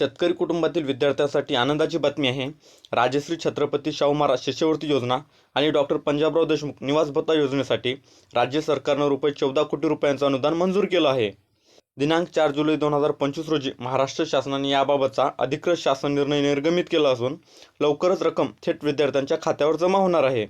शेतकरी कुटुंबातील विद्यार्थ्यांसाठी आनंदाची बातमी आहे. राजश्री छत्रपती शाहू महाराज शिष्यवृत्ती योजना आणि डॉक्टर पंजाबराव देशमुख निवास भत्ता योजनेसाठी राज्य सरकारनं रुपये चौदा कोटी रुपयांचं अनुदान मंजूर केलं आहे. दिनांक चार जुलै दोन हजार पंचवीस रोजी महाराष्ट्र शासनाने याबाबतचा अधिकृत शासन निर्णय निर्गमित केला असून लवकरच रक्कम थेट विद्यार्थ्यांच्या खात्यावर जमा होणार आहे.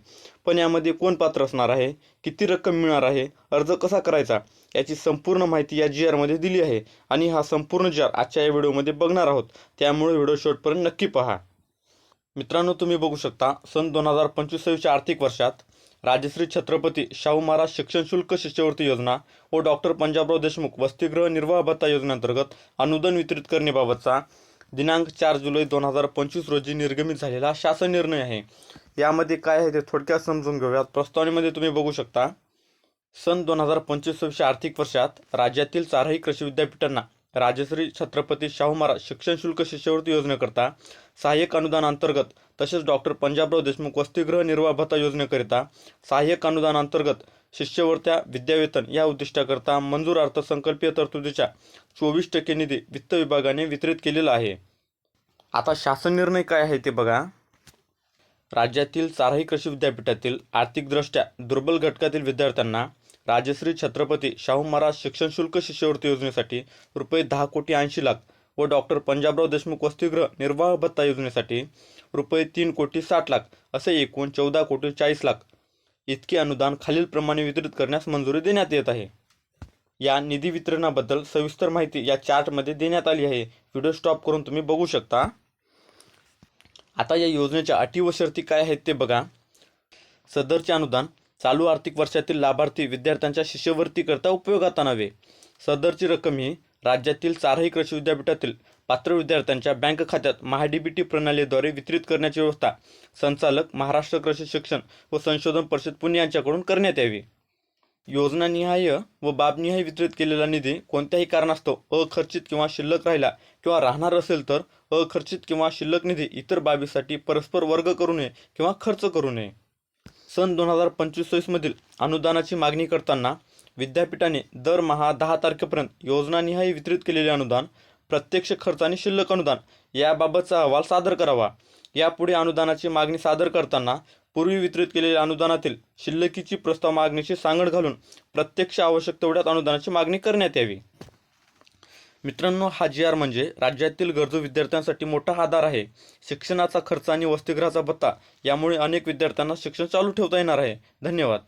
पण यामध्ये कोण पात्र असणार आहे? किती रक्कम मिळणार आहे? अर्ज कसा करायचा? याची संपूर्ण माहिती या जी आरमध्ये दिली आहे आणि हा संपूर्ण जी आर आजच्या या व्हिडिओमध्ये बघणार आहोत. त्यामुळे व्हिडिओ शेवटपर्यंत नक्की पहा. मित्रांनो तुम्ही बघू शकता सन दोन हजार पंचवीस सव्वीसच्या आर्थिक वर्षात राजश्री छत्रपती शाहू महाराज शिक्षण शुल्क शिष्यवृत्ती योजना व डॉक्टर पंजाबराव देशमुख वसतिगृह निर्वाह भत्ता योजनेअंतर्गत अनुदान वितरित करण्याबाबतचा दिनांक चार जुलै दोन हजार पंचवीस रोजी निर्गमित झालेला शासन निर्णय आहे. यामध्ये काय आहे ते थोडक्यात समजून घेऊयात. प्रस्तावनेमध्ये तुम्ही बघू शकता सन दोन हजार पंचवीस आर्थिक वर्षात राज्यातील चारही कृषी विद्यापीठांना राजश्री छत्रपती शाहू महाराज शिक्षण शुल्क शिष्यवृत्ती योजनेकरता सहाय्यक अनुदानांतर्गत तसेच डॉक्टर पंजाबराव देशमुख वसतिगृह निर्वाह भत्ता योजनेकरिता सहाय्यक अनुदानांतर्गत शिष्यवृत्त्या विद्यावेतन या उद्दिष्टाकरता मंजूर अर्थसंकल्पीय तरतुदीच्या चोवीस टक्के निधी वित्त विभागाने वितरित केलेला आहे. आता शासन निर्णय काय आहे ते बघा. राज्यातील चारही कृषी विद्यापीठातील आर्थिकदृष्ट्या दुर्बल घटकातील विद्यार्थ्यांना राजश्री छत्रपती शाहू महाराज शिक्षण शुल्क शिष्यवृत्ती योजनेसाठी रुपये दहा कोटी ऐंशी लाख व डॉक्टर पंजाबराव देशमुख वसतिगृह निर्वाह भत्ता योजनेसाठी रुपये तीन कोटी साठ लाख असे एकूण चौदा कोटी चाळीस लाख इतके अनुदान खालीलप्रमाणे वितरित करण्यास मंजुरी देण्यात येत आहे. या निधी वितरणाबद्दल सविस्तर माहिती या चार्टमध्ये देण्यात आली आहे. व्हिडिओ स्टॉप करून तुम्ही बघू शकता. आता या योजनेच्या अटी व शर्ती काय आहेत ते बघा. सदरचे अनुदान चालू आर्थिक वर्षातील लाभार्थी विद्यार्थ्यांच्या शिष्यवृत्तीकरता उपयोगात आणावे. सदरची रक्कम ही राज्यातील चारही कृषी विद्यापीठातील पात्र विद्यार्थ्यांच्या बँक खात्यात महाडीबीटी प्रणालीद्वारे वितरित करण्याची व्यवस्था संचालक महाराष्ट्र कृषी शिक्षण व संशोधन परिषद पुणे यांच्याकडून करण्यात यावी. योजनानिहाय व बाबनिहाय वितरित केलेला निधी कोणत्याही कारणास्तव अखर्चित किंवा शिल्लक राहिला किंवा राहणार असेल तर अखर्चित किंवा शिल्लक निधी इतर बाबीसाठी परस्पर वर्ग करू नये किंवा खर्च करू नये. सन दोन हजार पंचवीस सव्वीसमधील अनुदानाची मागणी करताना विद्यापीठाने दरमहा दहा तारखेपर्यंत योजनानिहाय वितरित केलेले अनुदान प्रत्यक्ष खर्च आणि शिल्लक अनुदान याबाबतचा अहवाल सादर करावा. यापुढे अनुदानाची मागणी सादर करताना पूर्वी वितरित केलेल्या अनुदानातील शिल्लकीची प्रस्ताव मागणीची सांगड घालून प्रत्यक्ष आवश्यक तेवढ्यात अनुदानाची मागणी करण्यात यावी. मित्रांनो हा जी आर म्हणजे राज्यातील गरजू विद्यार्थ्यांसाठी मोठा आधार आहे. शिक्षणाचा खर्च आणि वसतिगृहाचा भत्ता यामुळे अनेक विद्यार्थ्यांना शिक्षण चालू ठेवता येणार आहे. धन्यवाद.